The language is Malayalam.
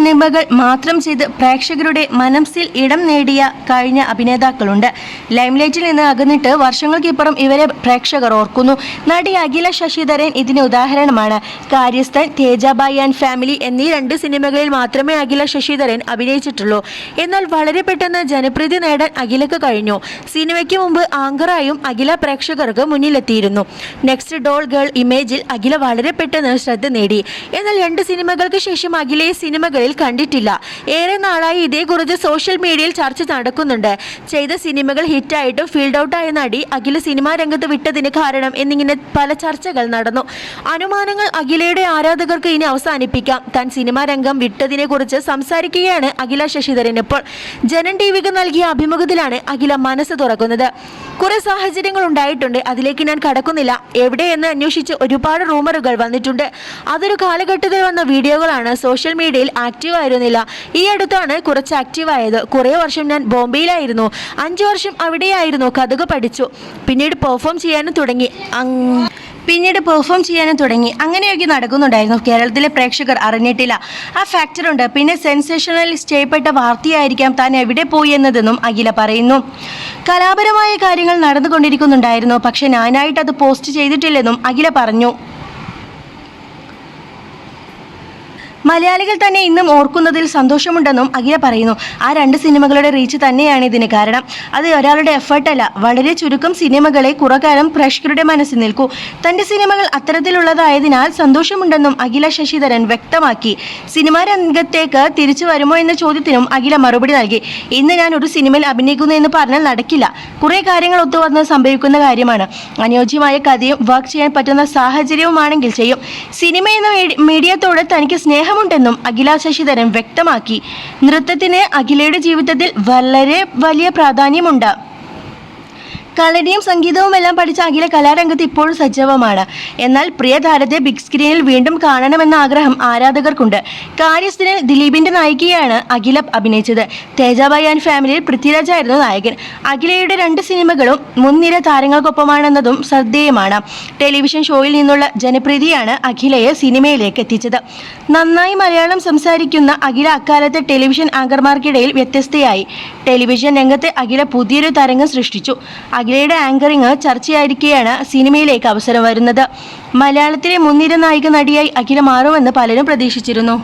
സിനിമകൾ മാത്രം ചെയ്ത് പ്രേക്ഷകരുടെ മനസ്സിൽ ഇടം നേടിയ കഴിഞ്ഞ അഭിനേതാക്കളുണ്ട്. ലൈംലൈറ്റിൽ നിന്ന് അകന്നിട്ട് വർഷങ്ങൾക്കിപ്പുറം ഇവരെ പ്രേക്ഷകർ ഓർക്കുന്നു. നടി അഖില ശശിധരൻ ഇതിന് ഉദാഹരണമാണ്. കാര്യസ്ഥൻ തേജാബായി ആൻഡ് ഫാമിലി എന്നീ രണ്ട് സിനിമകളിൽ മാത്രമേ അഖില ശശിധരൻ അഭിനയിച്ചിട്ടുള്ളൂ. എന്നാൽ വളരെ പെട്ടെന്ന് ജനപ്രീതി നേടാൻ അഖിലക്ക് കഴിഞ്ഞു. സിനിമയ്ക്ക് മുമ്പ് ആങ്കറായും അഖില പ്രേക്ഷകർക്ക് മുന്നിലെത്തിയിരുന്നു. നെക്സ്റ്റ് ഡോൾ ഗേൾ ഇമേജിൽ അഖില വളരെ പെട്ടെന്ന് ശ്രദ്ധ നേടി. എന്നാൽ രണ്ട് സിനിമകൾക്ക് ശേഷം അഖിലയെ സിനിമകളിൽ കണ്ടിട്ടില്ല. ഏറെ നാളായി ഇതേക്കുറിച്ച് സോഷ്യൽ മീഡിയയിൽ ചർച്ച നടക്കുന്നുണ്ട്. ചെയ്ത സിനിമകൾ ഹിറ്റായിട്ടും ഫീൽഡ് ഔട്ടായ നടി അഖില സിനിമാ രംഗത്ത് വിട്ടതിന് കാരണം എന്നിങ്ങനെ പല ചർച്ചകൾ നടന്നു. അനുമാനങ്ങൾ അഖിലയുടെ ആരാധകർക്ക് ഇനി അവസാനിപ്പിക്കാം. താൻ സിനിമാ രംഗം വിട്ടതിനെ കുറിച്ച് സംസാരിക്കുകയാണ് അഖില ശശിധരൻ ഇപ്പോൾ. ജനൻ ടി വിക്ക് നൽകിയ അഭിമുഖത്തിലാണ് അഖില മനസ്സ് തുറക്കുന്നത്. കുറെ സാഹചര്യങ്ങൾ ഉണ്ടായിട്ടുണ്ട്. അതിലേക്ക് ഞാൻ കടക്കുന്നില്ല. എവിടെയെന്ന് അന്വേഷിച്ച് ഒരുപാട് റൂമറുകൾ വന്നിട്ടുണ്ട്. അതൊരു കാലഘട്ടത്തിൽ വന്ന വീഡിയോകളാണ് സോഷ്യൽ മീഡിയയിൽ ആക്റ്റീവ് ആയിരുന്നില്ല. ഈ അടുത്താണ് കുറച്ച് ആക്റ്റീവ് ആയത്. കുറേ വർഷം ഞാൻ ബോംബെയിലായിരുന്നു. അഞ്ച് വർഷം അവിടെയായിരുന്നു. കഥക പഠിച്ചു. പിന്നീട് പെർഫോം ചെയ്യാനും തുടങ്ങി. പിന്നീട് പെർഫോം ചെയ്യാനും തുടങ്ങി. അങ്ങനെയൊക്കെ നടക്കുന്നുണ്ടായിരുന്നു. കേരളത്തിലെ പ്രേക്ഷകർ അറിഞ്ഞിട്ടില്ല. ആ ഫാക്ടറുണ്ട് പിന്നെ സെൻസേഷണലിസ്റ്റ് ചെയ്യപ്പെട്ട വാർത്തയായിരിക്കാം താൻ എവിടെ പോയി എന്നതെന്നും അഖില പറയുന്നു. കലാപരമായ കാര്യങ്ങൾ നടന്നുകൊണ്ടിരിക്കുന്നുണ്ടായിരുന്നു. പക്ഷെ ഞാനായിട്ട് അത് പോസ്റ്റ് ചെയ്തിട്ടില്ലെന്നും അഖില പറഞ്ഞു. മലയാളികൾ തന്നെ ഇന്നും ഓർക്കുന്നതിൽ സന്തോഷമുണ്ടെന്നും അഖില പറയുന്നു. ആ രണ്ട് സിനിമകളുടെ റീച്ച് തന്നെയാണ് ഇതിന് കാരണം. അത് ഒരാളുടെ എഫേർട്ടല്ല വളരെ ചുരുക്കം സിനിമകളെ കുറക്കാലം പ്രേക്ഷകരുടെ മനസ്സിൽ നിൽക്കൂ. തന്റെ സിനിമകൾ അത്തരത്തിലുള്ളതായതിനാൽ സന്തോഷമുണ്ടെന്നും അഖില ശശിധരൻ വ്യക്തമാക്കി. സിനിമാ രംഗത്തേക്ക് തിരിച്ചു വരുമോ എന്ന ചോദ്യത്തിനും അഖില മറുപടി നൽകി. ഇന്ന് ഞാൻ ഒരു സിനിമയിൽ അഭിനയിക്കുന്നു എന്ന് പറഞ്ഞാൽ നടക്കില്ല. കുറേ കാര്യങ്ങൾ ഒത്തുവന്ന് സംഭവിക്കുന്ന കാര്യമാണ്. അനുയോജ്യമായ കഥയും വർക്ക് ചെയ്യാൻ പറ്റുന്ന സാഹചര്യവുമാണെങ്കിൽ ചെയ്യും. സിനിമ എന്ന മീഡി- മീഡിയത്തോട് തനിക്ക് സ്നേഹമുണ്ടെന്നും അഖില ശശിധരൻ വ്യക്തമാക്കി. നൃത്തത്തിന് അഖിലയുടെ ജീവിതത്തിൽ വളരെ വലിയ പ്രാധാന്യമുണ്ട്. കളരിയും സംഗീതവും എല്ലാം പഠിച്ച അഖില കലാരംഗത്ത് ഇപ്പോഴും സജീവമാണ്. എന്നാൽ പ്രിയ താരത്തെ ബിഗ് സ്ക്രീനിൽ വീണ്ടും കാണണമെന്ന ആഗ്രഹം ആരാധകർക്കുണ്ട്. കാര്യസ്ഥനിൽ ദിലീപിന്റെ നായികയാണ് അഖില അഭിനയിച്ചത്. തേജാബായി ആൻഡ് ഫാമിലിയിൽ പൃഥ്വിരാജ് ആയിരുന്നു നായകൻ. അഖിലയുടെ രണ്ട് സിനിമകളും മുൻനിര താരങ്ങൾക്കൊപ്പമാണെന്നതും ശ്രദ്ധേയമാണ്. ടെലിവിഷൻ ഷോയിൽ നിന്നുള്ള ജനപ്രീതിയാണ് അഖിലയെ സിനിമയിലേക്ക് എത്തിച്ചത്. നന്നായി മലയാളം സംസാരിക്കുന്ന അഖില അക്കാലത്തെ ടെലിവിഷൻ ആങ്കർമാർക്കിടയിൽ വ്യത്യസ്തയായി. ടെലിവിഷൻ രംഗത്തെ അഖില പുതിയൊരു തരംഗം സൃഷ്ടിച്ചു. അഖിലയുടെ ആങ്കറിങ് ചർച്ചയായിരിക്കെയാണ് സിനിമയിലേക്ക് അവസരം വരുന്നത്. മലയാളത്തിലെ മുൻനിര നായിക നടിയായി അഖില മാറുമെന്ന് പലരും പ്രതീക്ഷിച്ചിരുന്നു.